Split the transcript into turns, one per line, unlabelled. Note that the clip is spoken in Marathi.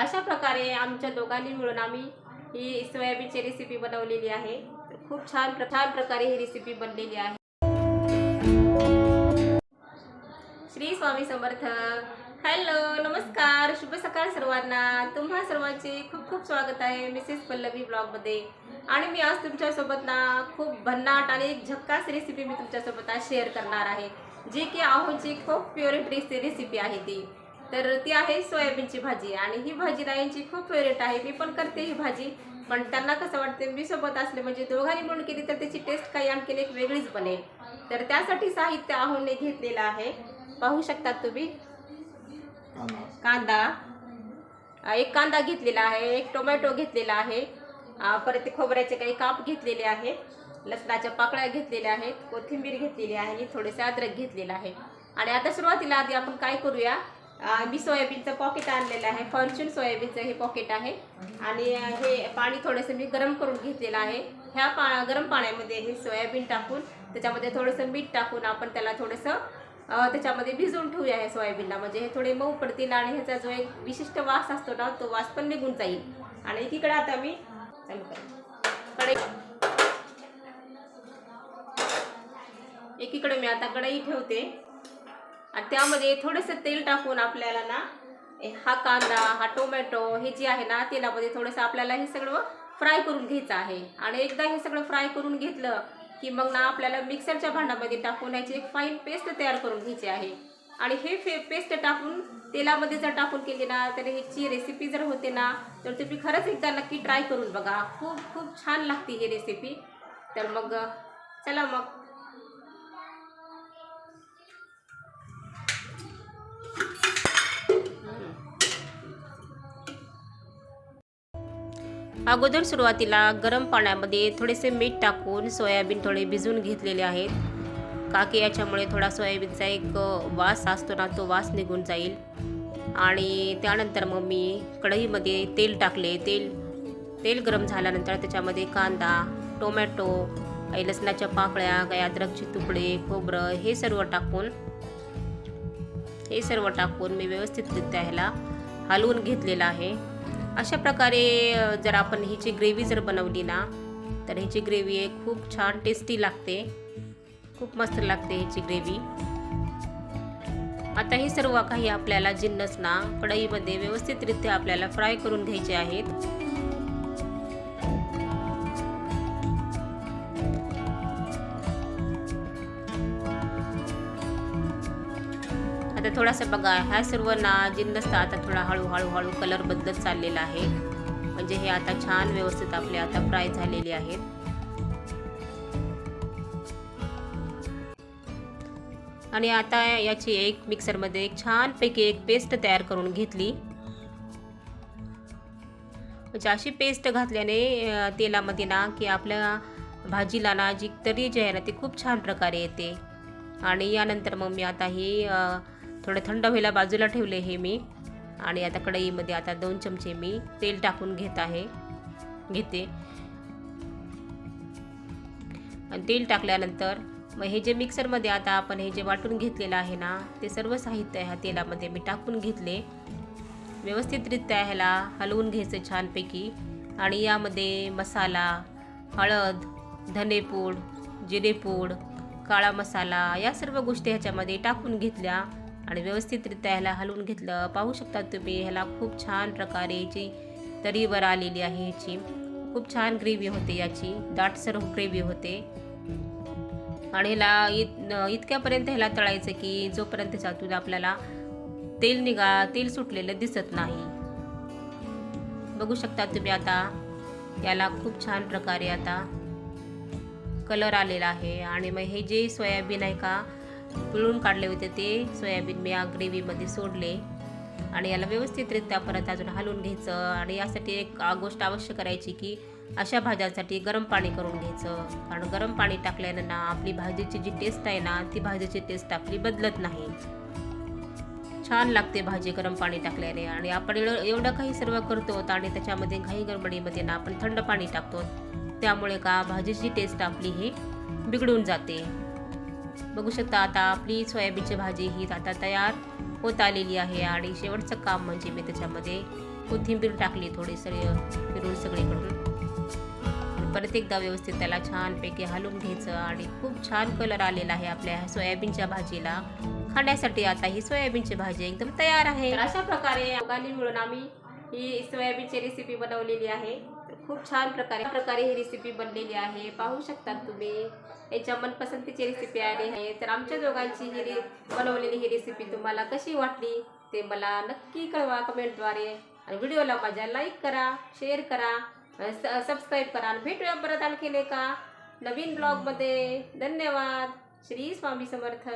अशा प्रकारे आमच्या दोघांनी मिळून आम्ही ही सोयाबीनची रेसिपी बनवलेली आहे. खूप छान प्र- छान प्रकारे ही रेसिपी बनलेली आहे. श्री स्वामी समर्थ. हॅलो नमस्कार. शुभ सकाळ सर्वांना. तुम्हा सर्वांचे खूप खूप स्वागत आहे मिसेस पल्लवी ब्लॉगमध्ये आणि मी आज तुमच्यासोबत ना खूप भन्नाट आणि एक झक्कास रेसिपी मी तुमच्यासोबत आज शेअर करणार आहे. जी की आहोची खूप फेवरेट रेसि रेसिपी आहे ती. तर ती आहे सोयाबीनची भाजी आणि ही भाजी ना यांची खूप फेवरेट आहे. मी पण करते ही भाजी. पण त्यांना कसं वाटते मी सोबत असले म्हणजे दोघांनी म्हणून केली तर त्याची टेस्ट काही आणखीन एक वेगळीच बनेल. तर त्यासाठी साहित्य आहोने घेतलेलं आहे. पाहू शकतात तुम्ही. कांदा. एक कांदा घेतलेला आहे एक टोमॅटो घेतलेला आहे. परत ते खोबऱ्याचे काही काप घेतलेले आहे. लसणाच्या पाकळ्या घेतलेल्या आहेत कोथिंबीर घेतलेली आहे आणि थोडेसे अद्रक घेतलेलं आहे. आणि आता सुरुवातीला आधी आपण काय करूया? मी सोयाबीनचं पॉकेट आणलेलं आहे. फॉर्च्यून सोयाबीनचं हे पॉकेट आहे. आणि हे पाणी थोडंसं मी गरम करून घेतलेलं आहे. ह्या पा गरम पाण्यामध्ये हे सोयाबीन टाकून त्याच्यामध्ये थोडंसं मीठ टाकून आपण त्याला थोडंसं त्याच्यामध्ये भिजवून ठेवूया हे सोयाबीनला. म्हणजे हे थोडे मऊ पडतील आणि ह्याचा जो एक विशिष्ट वास असतो ना तो वास पण निघून जाईल. आणि एकीकडे आता मी चालू करेन. कढई. एकीकडे मी आता कढई ठेवते. आणि त्यामध्ये थोडंसं तेल टाकून आपल्याला ना हा कांदा हा टोमॅटो हे जे आहे ना तेलामध्ये थोडंसं आपल्याला हे सगळं फ्राय करून घ्यायचं आहे. आणि एकदा हे सगळं फ्राय करून घेतलं की मग ना आपल्याला मिक्सरच्या भांड्यामध्ये टाकून ह्याची एक फाईन पेस्ट तयार करून घ्यायची आहे. आणि हे फे पेस्ट टाकून तेलामध्ये जर टाकून केली ना तर ह्याची रेसिपी जर होते ना तर तुम्ही खरंच एकदा नक्की ट्राय करून बघा. खूप खूप छान लागते ही रेसिपी तर मग चला मग. अगोदर सुरुवातीला गरम पाण्यामध्ये थोडेसे मीठ टाकून सोयाबीन थोडे भिजवून घेतलेले आहेत. का की याच्यामुळे थोडा सोयाबीनचा एक वास असतो ना तो वास निघून जाईल. आणि त्यानंतर मग मी कढईमध्ये तेल टाकले. तेल तेल गरम झाल्यानंतर त्याच्यामध्ये कांदा टोमॅटो लसणाच्या पाकळ्या काही अद्रकचे तुकडे खोबरं हे सर्व टाकून हे सर्व टाकून मी व्यवस्थितरित्या ह्याला हलवून घेतलेलं आहे. अशा प्रकारे जर आपण हिची ग्रेव्ही जर बनवली ना तर ह्याची ग्रेव्ही एक खूप छान टेस्टी लागते. खूप मस्त लागते ह्याची ग्रेव्ही. आता हे सर्व काही आपल्याला जिन्नस ना कढईमध्ये व्यवस्थितरित्या आपल्याला फ्राय करून घ्यायचे आहेत. तर थोडासा बघा ह्या सर्व ना जिन्नसचा आता थोडा हळूहळू हळू कलर बदलत चाललेला आहे. म्हणजे हे आता छान व्यवस्थित आपले आता फ्राय झालेले आहेत. आणि आता याची एक मिक्सरमध्ये एक छानपैकी एक पेस्ट तयार करून घेतली. म्हणजे अशी पेस्ट घातल्याने तेलामध्ये ना की आपल्या भाजीला ना जी तरी जी आहे ना ती खूप छान प्रकारे येते. आणि यानंतर मग मी आता ही थोडं थंड व्हायला बाजूला ठेवले हे मी. आणि आता कढईमध्ये आता दोन चमचे मी तेल टाकून घेत आहे. घेते. आणि तेल टाकल्यानंतर मग हे जे मिक्सरमध्ये आता आपण हे जे वाटून घेतलेलं आहे ना ते सर्व साहित्य ह्या तेलामध्ये मी टाकून घेतले. व्यवस्थितरित्या ह्याला हलवून घ्यायचं छानपैकी. आणि यामध्ये मसाला हळद धनेपूड जिरेपूड काळा मसाला या सर्व गोष्टी ह्याच्यामध्ये टाकून घेतल्या. आणि व्यवस्थितरित्या ह्याला हलवून घेतलं. पाहू शकता तुम्ही ह्याला खूप छान प्रकारे याची तरीवर आलेली आहे ह्याची. खूप छान ग्रेव्ही होते याची. दाटसर ग्रेव्ही होते. आणि ह्याला इत इतक्यापर्यंत ह्याला तळायचं की जोपर्यंत त्याच्यातून आपल्याला तेल निघा तेल सुटलेलं दिसत नाही. बघू शकता तुम्ही आता याला खूप छान प्रकारे आता कलर आलेला आहे. आणि मग हे जे सोयाबीन आहे का पिळून काढले होते ते सोयाबीन मी या ग्रेव्हीमध्ये सोडले. आणि याला व्यवस्थितरित्या परत अजून हलवून घ्यायचं. आणि यासाठी एक गोष्ट आवश्यक करायची की अशा भाज्यांसाठी गरम पाणी करून घ्यायचं. कारण गरम पाणी टाकल्यानं ना आपली भाजीची जी टेस्ट आहे ना ती भाजीची टेस्ट आपली बदलत नाही. छान लागते भाजी गरम पाणी टाकल्याने. आणि आपण एवढं एवढं काही सर्व करतो आणि त्याच्यामध्ये घाई गडबडीमध्ये ना आपण थंड पाणी टाकतो. त्यामुळे का भाजीची टेस्ट आपली ही बिघडून जाते. बघू शकता आता आपली सोयाबीनची भाजी ही आता तयार होत आलेली आहे आणि शेवटचं काम म्हणजे मी त्याच्यामध्ये कोथिंबीर टाकली थोडी सगळी फिरून सगळीकडून. परत एकदा व्यवस्थित त्याला छानपैकी हलवून घ्यायचं आणि खूप छान कलर आलेला आहे आपल्या सोयाबीनच्या भाजीला. खाण्यासाठी आता ही सोयाबीनची भाजी एकदम तयार आहे. अशा प्रकारे मिळून आम्ही ही सोयाबीनची रेसिपी बनवलेली आहे. खूप छान प्रकारे प्रकारे ही रेसिपी बनलेली आहे. पाहू शकतात तुम्ही. याच्या मनपसंतीची रेसिपी आली आहे. तर आमच्या दोघांची ही रे बनवलेली ही रेसिपी तुम्हाला कशी वाटली ते मला नक्की कळवा कमेंटद्वारे आणि व्हिडिओला माझ्या लाईक करा शेअर करा स सबस्क्राईब करा आणि भेटूया परत आणखीन एका नवीन ब्लॉगमध्ये धन्यवाद. श्री स्वामी समर्थ.